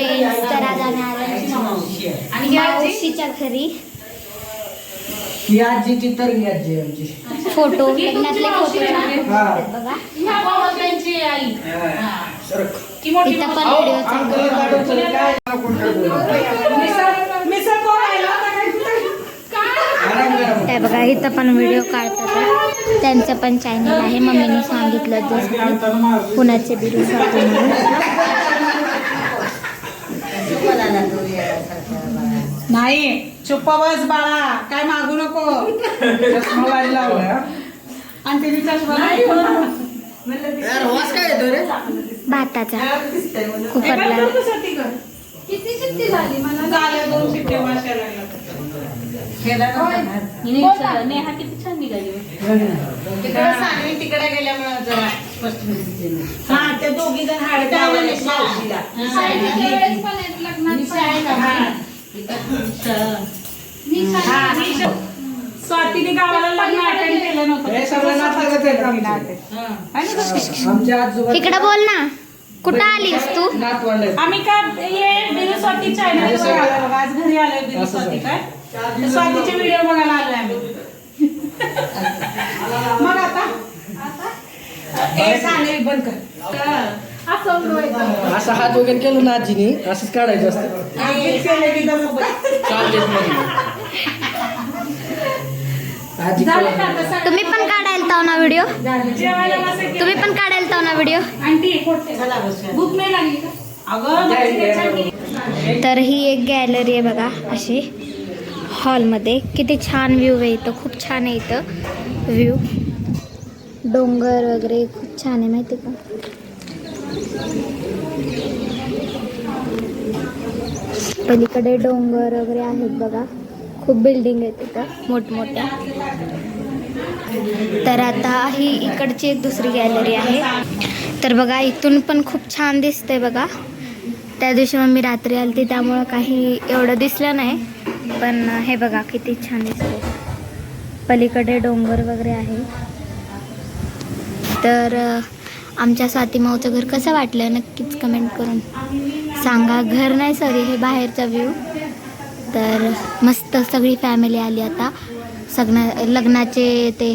Friends तर आज आम्ही आलो आणि ही आजी? मावशीच्या घरी. ही आजीची तर ही आजी आहे आमची. फोटो लग्नातले हा. बघा. हा. पण व्हिडिओ काय? बघा इथं पण व्हिडिओ काढतात. त्यांचं पण चॅनल आहे. मम्मीने सांगितलं जसं की पुण्याचे बिरू सारखे म्हणून नाही चुप्पा बस बाळा काय मागू नको. हा? आणि तिने चष्मा नाही यार, वास काय येतो रे? भाताचा. कुकरला. किती शिट्टी झाली मला? झाल्या दोन नेहा किती छान निघाली तिकडे सांगली तिकडे गेल्यामुळे जरा स्पष्ट हा दोघी जण हाड मावशीला? हा. हा. स्वातीने गावाला लग्न अटेंड केलं नव्हतं. हे इकडं बोल ना. कुठं आलीस तू. आम्ही काय हे बिरू स्वाती चॅनल आज घरी आलोय बिरू स्वाती. काय? स्वातीचे व्हिडिओ बघायला आलोय आम्ही. मग आता? ए साने बंद कर. असं हात वगैरे केलं ना आजीने असंच काढायचं असतं. आजी? तुम्ही पण काढायला ताव ना व्हिडिओ. तुम्ही पण काढायला ताव ना व्हिडिओ. तर ही एक गॅलरी आहे बघा अशी. हॉलमध्ये किती छान व्ह्यू आहे इथं. खूप छान आहे इथं व्ह्यू डोंगर वगैरे खूप छान आहे माहिती का? पलीकडे डोंगर वगैरे आहेत बघा. खूप बिल्डिंग आहेत इथं मोठमोठ्या. तर आता ही इकडची एक दुसरी गॅलरी आहे. तर बघा इथून पण खूप छान दिसतंय बघा. त्या दिवशी मग मी रात्री आलती त्यामुळं काही एवढं दिसलं नाही. पण हे बघा किती छान दिसतंय. पलीकडे डोंगर वगैरे आहे. तर आमच्या स्वाती माऊचं घर कसं वाटलं नक्कीच कमेंट करून सांगा. घर नाही सॉरी हे बाहेरचा व्ह्यू तर मस्त सगळी फॅमिली आली आता. सगळ्या लग्नाचे ते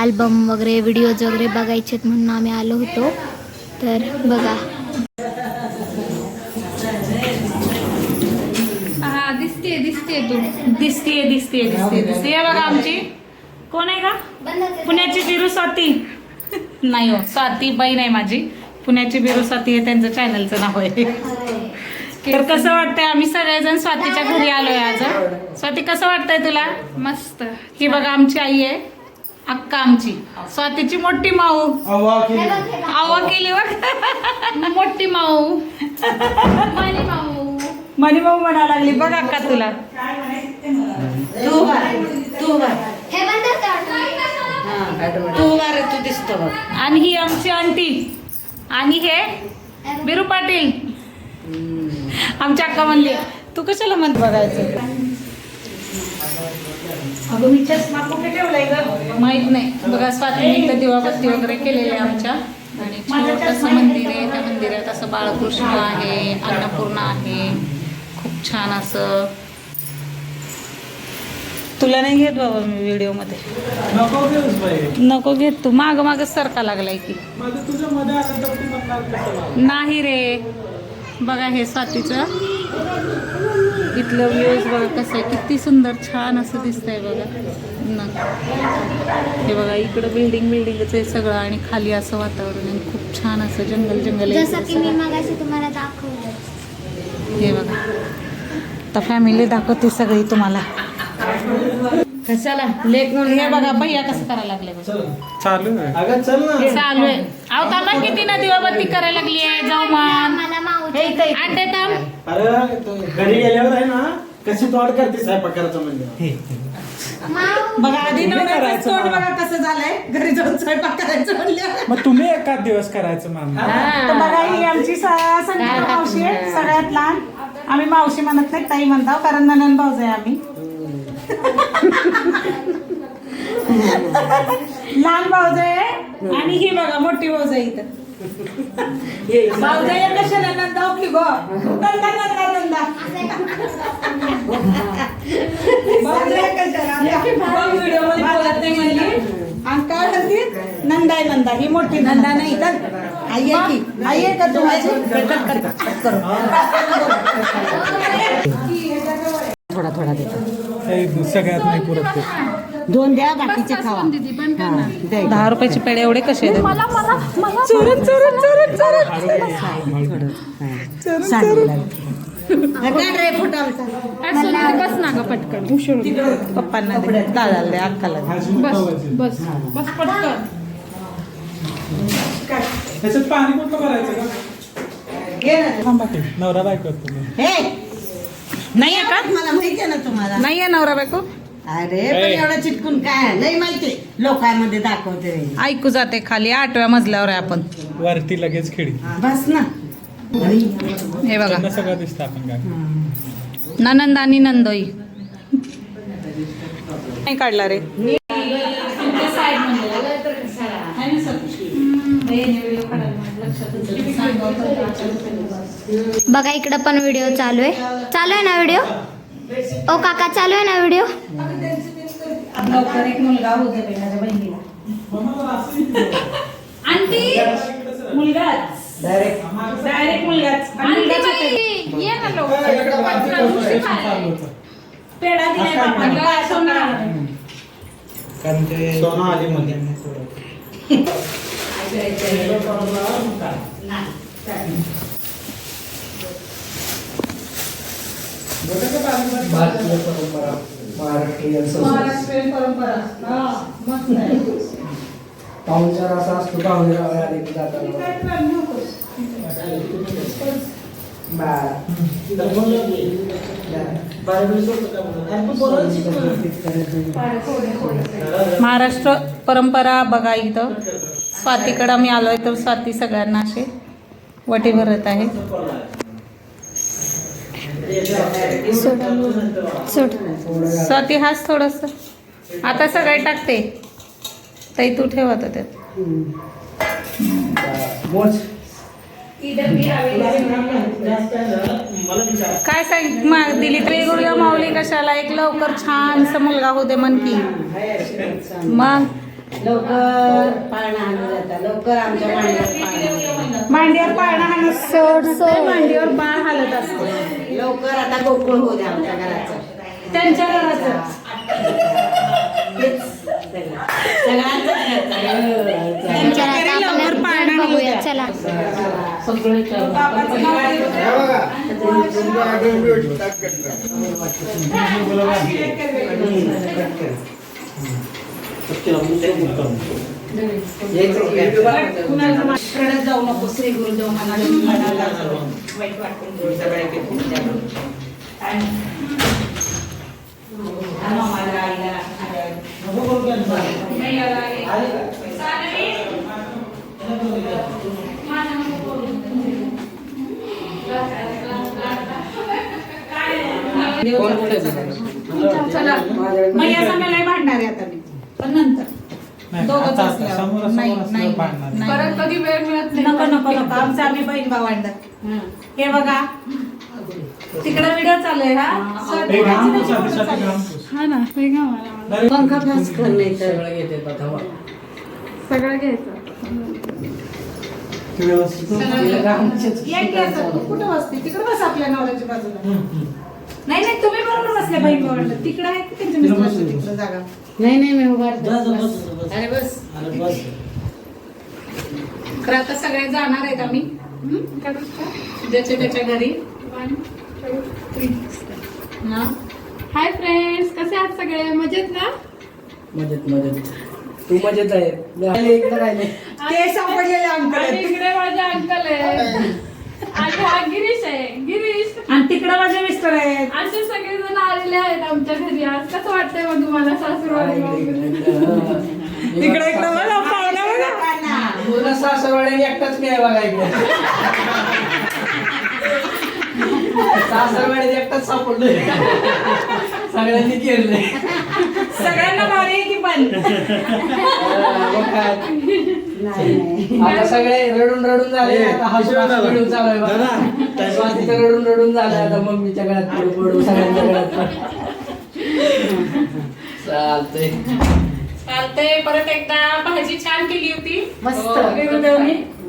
अल्बम वगैरे व्हिडिओज वगैरे बघायचेत म्हणून आम्ही आलो होतो. तर बघा. हा दिसते दिसते तू. दिसते दिसते दिसते दिसते हे बघा आमची. कोण आहे का? पुण्याची बिरू स्वाती. नाही हो स्वाती बाई नाही माझी. पुण्याची बिरू स्वाती हे त्यांचं चॅनलचं नाव आहे. तर कसं वाटतंय आम्ही सगळेजण स्वातीच्या घरी आलोय आज स्वाती कसं वाटतंय तुला? मस्त. ही बघा आमची आई आहे. अक्का आमची. स्वातीची मोठी माऊ. आवा केली. बघ. मोठी माऊ. मानी माऊ. मनी माऊ म्हणा लागली बघ अक्का तुला. तू तू तू तू दिसतो बघ. आणि ही आमची आंटी. आणि हे बिरू पाटील. आमच्या अक्का म्हणली तू कशाला म्हणत बघायचं? अगं मी चष्मा कुठे ठेवलाय ग? माहीत नाही. बघा स्वातीने इथं दिवाबत्ती वगैरे केलेली आमच्या. आणि छोटंसं मंदिर आहे. त्या मंदिरात असं बाळकृष्ण आहे अन्नपूर्णा आहे. खूप छान असं तुला नाही घेत बाबा मी व्हिडिओमध्ये नको घेऊस बाई. नको घेत तू. माग माग सरका लागलाय की? नाही रे. बघा हे स्वातीचं. इथलं व्ह्यूज बघा कसं आहे. किती सुंदर छान असं दिसतंय बघा. न. हे बघा इकडं बिल्डिंग बिल्डिंगच आहे सगळं आणि खाली असं वातावरण आहे. खूप छान असं जंगल जंगल आहे. जसं इकडं की मी सगळं. मगाशी तुम्हाला दाखवलं हे बघा. आता फॅमिली दाखवते सगळी तुम्हाला. कशाला? लेख म्हणून हे बघा भैया कसं करायला लागले बघा. चालू आहे. अगं चल ना. चालू आहे. अहो थांबा किती ना दिवाबत्ती करायला लागली आहे जाऊ मान. मला माऊची हे इथं अंडे थांब. अरे तो घरी गेल्यावर आहे ना कशी तोड करते स्वयंपाकाचं म्हणजे बघा आधी नवऱ्याचं तोंड बघा कसं झालंय. घरी जाऊन स्वयंपाक करायचं म्हणलं. मग तुम्ही एकाच दिवस करायचं मामा. तर बघा ही आमची स- संगीता मावशी आहे सगळ्यात लहान. आम्ही मावशी म्हणत नाही ताई म्हणतो कारण ननन भाऊज आहे आम्ही. लहान भाऊज आहे आणि ही बघा मोठी भाऊज आहे इथं. भाऊज आहे कशा ननन जाऊ की गो? व्हिडिओमध्ये बोलत नाही म्हणली. आणि काय म्हणते नंदा आहे नंदा. ही मोठी नंदा. नाही तर? आई आहे की? आई आहे का तू माझी? कट कर, कट करू. थोडा थोडा देतो. सगळ्यात नाही पुरत ते. दोन द्या बाकीचे खावा. दहा रुपयाचे पेढे एवढे कसे चोरून चोरून चोरून चोरून रे फुट आमचा. बस ना ग पटकन. उशीर पप्पांना दे दादाला दे अक्काला दे. बस बस बस पटकन. त्याच्यात पाणी कुठलं भरायचं का घे ना. थांबा की नवरा बायको आहेत तुम्ही. हे नाही आहे का? मला माहिती आहे ना तुम्हाला? नाही आहे नवरा बायको? अरे पण एवढं चिटकून काय? लई माहिती. लोकांमध्ये दाखवते. ऐकू जाते खाली आठव्या मजल्यावर आहे आपण. वरती लगेच खिडी. बस ना. हे बघा. त्यांना सगळं दिसतं आपण काय. ननंद आणि नंदोई. नाही काढला रे. बघा इकडं पण व्हिडिओ चालू आहे. चालू आहे ना व्हिडिओ ओ काका चालू आहे ना व्हिडिओ लवकर एक मुलगा होऊ दे बाई माझ्या बहिणीला मुलगाच डायरेक्ट डायरेक्ट मुलगाच आणि मुलगाच होते. ये ना लवकर पेढा दिलाय बापाने. काय सोनं? कारण ते सोनं आली मध्ये भारतीय परंपरा महाराष्ट्रीय संस्कृती. महाराष्ट्रीयन परंपरा. हा, मस्त आहे. पाहुणचार असा असतो पाहुणे आले की जाताना. महाराष्ट्र परंपरा बघा इथं. स्वातीकडं मी आलोय तर स्वाती सगळ्यांना असे वटी भरत आहे. स्वाती हाच थोडस आता सगळे टाकते. ताई तू ठेव आता त्यात. काय सांग मा- दिली तरी गुरुया माऊली कशाला? एक लवकर छानसा मुलगा होते मन की. मग? लवकर पाळणा आणलं जातं लवकर आमच्या मांडीवर पाळणा. मांडीवर पाळणा हाणत सोड सोड मांडीवर बाळ हालत असते. लवकर आता गोकुळ होऊ दे आमच्या घराचं. त्यांच्या घराचं. सगळ्यांचं कडे जाऊ नको श्री गुरुदेव महाराज वाईट वाटून घेऊ मामाला आईला चला. मग या समयाला भांडणार आहे आता मी. नंतर. दोघंच असल्यावर. नाही. परत कधी वेळ मिळत नाही. नको नको नको. आमचं आम्ही बहीण भावंड हे. बघा. तिकडे व्हिडिओ चालू आहे हा. हा ना घ्या मला. मला. पंखा कर नाही तर. सगळं घ्यायचं. ते व्यवस्थित या की असं. तू कुठं बसते? तिकडे बस आपल्या नवऱ्याच्या बाजूला. नाही नाही तुम्ही बरोबर बसले बहीण भावंड तिकडे आहे की त्यांच्या तिकडे जागा. नाही नाही मी उभा अरे बस. तर आता सगळे जाणार आहेत आम्ही. हं? ज्याच्या त्याच्या घरी. हा. हाय फ्रेंड्स कसे आहात सगळे? मजेत ना? मजेत मजेत. तू मजेत आहे. इकडे राहिले. ते सापडलेले अंकल आणि. इकडे माझे अंकल आहे आणि हा गिरीश आहे. गिरीश. आणि तिकडे माझे मिस्टर आहेत. असे सगळेजण आलेले आहेत आमच्या घरी. आज कसं वाटतंय मग तुम्हाला सासूरवाडी तिकडे इकडे. बघा पाहुणा बघा. पूर्ण सासरवाडी एकटाच मी आहे बघा इकडे. सासरवाडी एकटाच सापडलोय. सगळ्यांनी केलंय. सगळ्यांना भारी आहे की पण. आता सगळे रडून रडून झाले आता व्हिडिओ चालू आहे स्वातीचं रडून रडून झालं आता मम्मीच्या गळ्यात पडू पडू सगळ्यांच्या गळ्यात पडू चालतंय. चालतंय परत एकदा भाजी छान केली होती. मस्त. हो.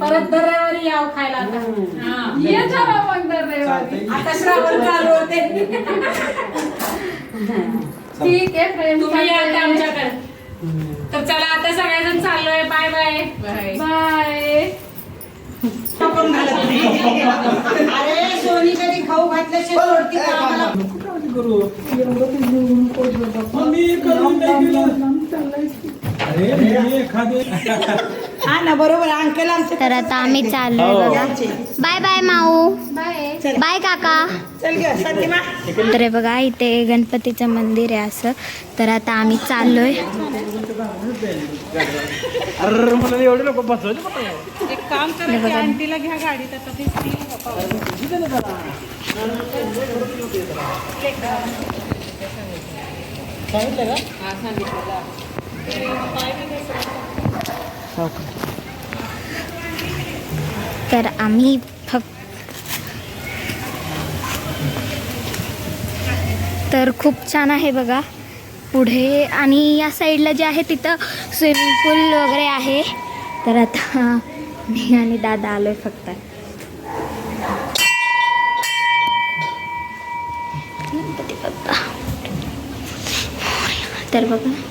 परत दरबारी याव खायला आता. हा. ये जावा मग दर रविवारी आता श्रावण चालू होते. ठीक आहे फ्रेंड तुम्ही आमच्याकडे. तर चला आता सगळेजण चाललोय. Bye bye. बाय. बाय. अरे सोनी कधी खाऊ घातल्याशिवाय का हा ना बरोबर अंकल आमचे तर आता आम्ही चाललोय बघा. बाय बाय माऊ. बाय. बाय काका. चल ग सत्यमा तर हे बघा इथे गणपतीचं मंदिर आहे असं. तर आता आम्ही चाललोय. अरे मला तर आम्ही फक्त तर खूप छान आहे बघा. पुढे आणि या साईडला जे आहे तिथं स्विमिंग पूल वगैरे आहे. तर आता मी आणि दादा आलो आहे फक्त. गणपती बाप्पा. तर बघा.